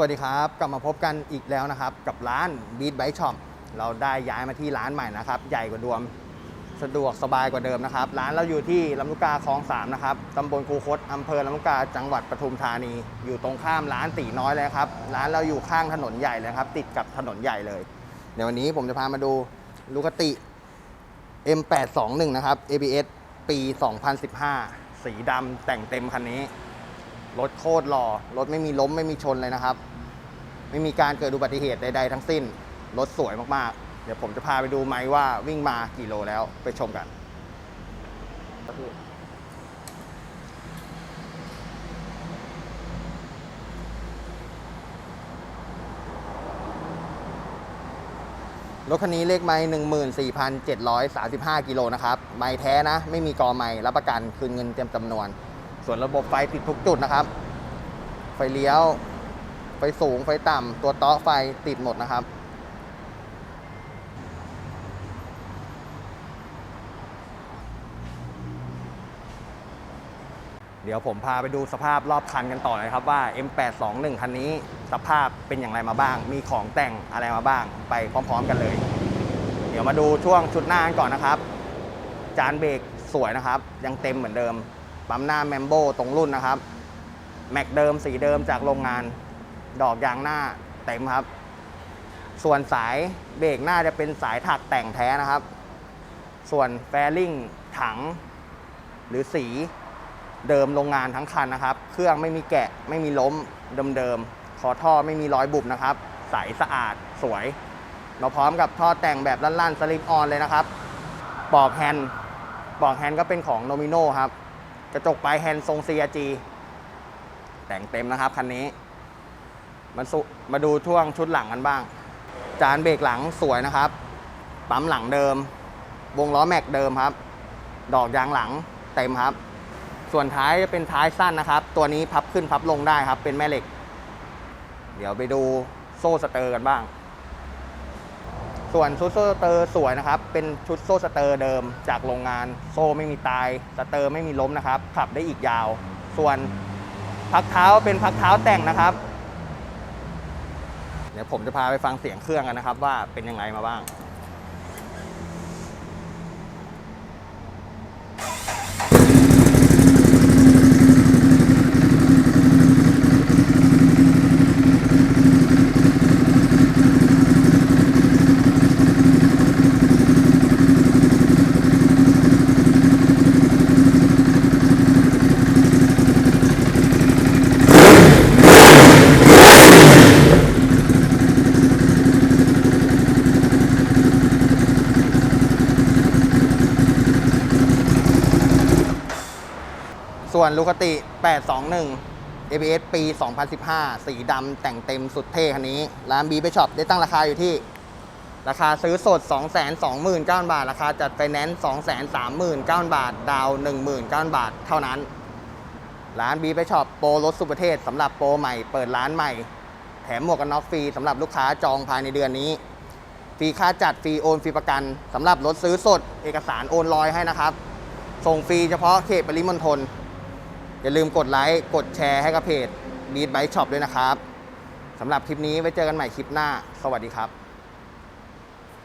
วัสดีครับ กลับมาพบกันอีกแล้วนะครับ กับร้าน Beat Bike Shop เราได้ย้ายมาที่ร้านใหม่นะครับ ใหญ่กว่าเดวมสะดวกสบายกว่าเดิมนะครับ ร้านเราอยู่ที่ลำลูกกาคลองสามนะครับตำบลคูคตอำเภอลำลูกกาจังหวัดปทุมธานี อยู่ตรงข้ามร้านตีน้อยเลยครับ ร้านเราอยู่ข้างถนนใหญ่เลยครับ ติดกับถนนใหญ่เลย เดี๋ยววันนี้ผมจะพามาดูลูกติ M821 นะครับ ABS ปี 2015 สีดำแต่งเต็มคันนี้ รถโคตรหล่อ รถไม่มีล้มไม่มีชนเลยนะครับ ไม่มีการเกิดอุบัติเหตุใดๆทั้งสิ้น รถสวยมากๆ เดี๋ยวผมจะพาไปดูไหมว่าวิ่งมากี่โลแล้วไปชมกันรถคันนี้เลขไม้14,735กิโลนะครับ ไม้แท้นะ ไม่มีกอไม้รับประกันคืนเงินเต็มจำนวน ส่วนระบบไฟติดทุกจุดนะครับ ไฟเลี้ยว ไฟสูงไฟต่ำตัวเตาะไฟติดหมดนะครับ เดี๋ยวผมพาไปดูสภาพรอบคันกันต่อเลยครับว่า M821 คันนี้สภาพเป็นอย่างไรมาบ้าง มีของแต่งอะไรมาบ้าง ไปพร้อม ๆ กันเลย เดี๋ยวมาดูช่วงชุดหน้ากันก่อนนะครับ จานเบรกสวยนะครับ ยังเต็มเหมือนเดิม ปั๊มหน้าแมมโบตรงรุ่นนะครับ แม็กเดิมสีเดิมจากโรงงาน ดอกยางหน้าเต็มครับ ส่วนสายเบรกหน้าจะเป็นสายถักแต่งแท้นะครับ ส่วนแฟลิงถัง หรือสีเดิมโรงงานทั้งคันนะครับ เครื่องไม่มีแกะไม่มีล้มเดิมๆคอท่อไม่มีรอยบุบนะครับ ใสสะอาดสวย มาพร้อมกับท่อแต่งแบบลั่นๆสลิปออนเลยนะครับปอกแฮนด์ปอกแฮนด์ก็เป็นของโนมิโนครับ กระจกปลายแฮนด์ทรง CRG แต่งเต็มนะครับคันนี้มาสุมาดูช่วงชุดหลังกันบ้าง จานเบรกหลังสวยนะครับ ปั๊มหลังเดิม วงล้อแม็กเดิมครับ ดอกยางหลังเต็มครับ ส่วนท้ายจะเป็นท้ายสั้นนะครับ ตัวนี้พับขึ้นพับลงได้ครับ เป็นแม่เหล็ก เดี๋ยวไปดูโซ่สเตอร์กันบ้าง ส่วนชุดโซ่สเตอร์สวยนะครับ เป็นชุดโซ่สเตอร์เดิมจากโรงงาน โซ่ไม่มีตาย สเตอร์ไม่มีล้มนะครับ ขับได้อีกยาว ส่วนพักเท้าเป็นพักเท้าแต่งนะครับ เดี๋ยวผมจะพาไปฟังเสียงเครื่องกันนะครับ ว่าเป็นยังไงมาบ้าง ส่วนลูคติ 821 ABS ปี 2015 สีดำแต่งเต็มสุดเท่คันนี้ ร้านบีไปช็อปได้ตั้งราคาอยู่ที่ ราคาซื้อสด 229,000 บาท ราคาจัดไฟแนนซ์239,000 บาท ดาว 19,000 บาท เท่านั้น ร้านบีไปช็อปโปรรถสุประเทศสำหรับโปรใหม่เปิดร้านใหม่ แถมหมวกกันน็อกฟรีสำหรับลูกค้าจองภายในเดือนนี้ฟรีค่าจัดฟรีโอนฟรีประกันสำหรับรถซื้อสด เอกสารโอนลอยให้นะครับ ส่งฟรีเฉพาะเขตปริมณฑล อย่าลืมกดไลค์กดแชร์ให้กับเพจ Beat Bike Shop ด้วยนะครับสำหรับคลิปนี้ไว้เจอกันใหม่คลิปหน้า สวัสดีครับ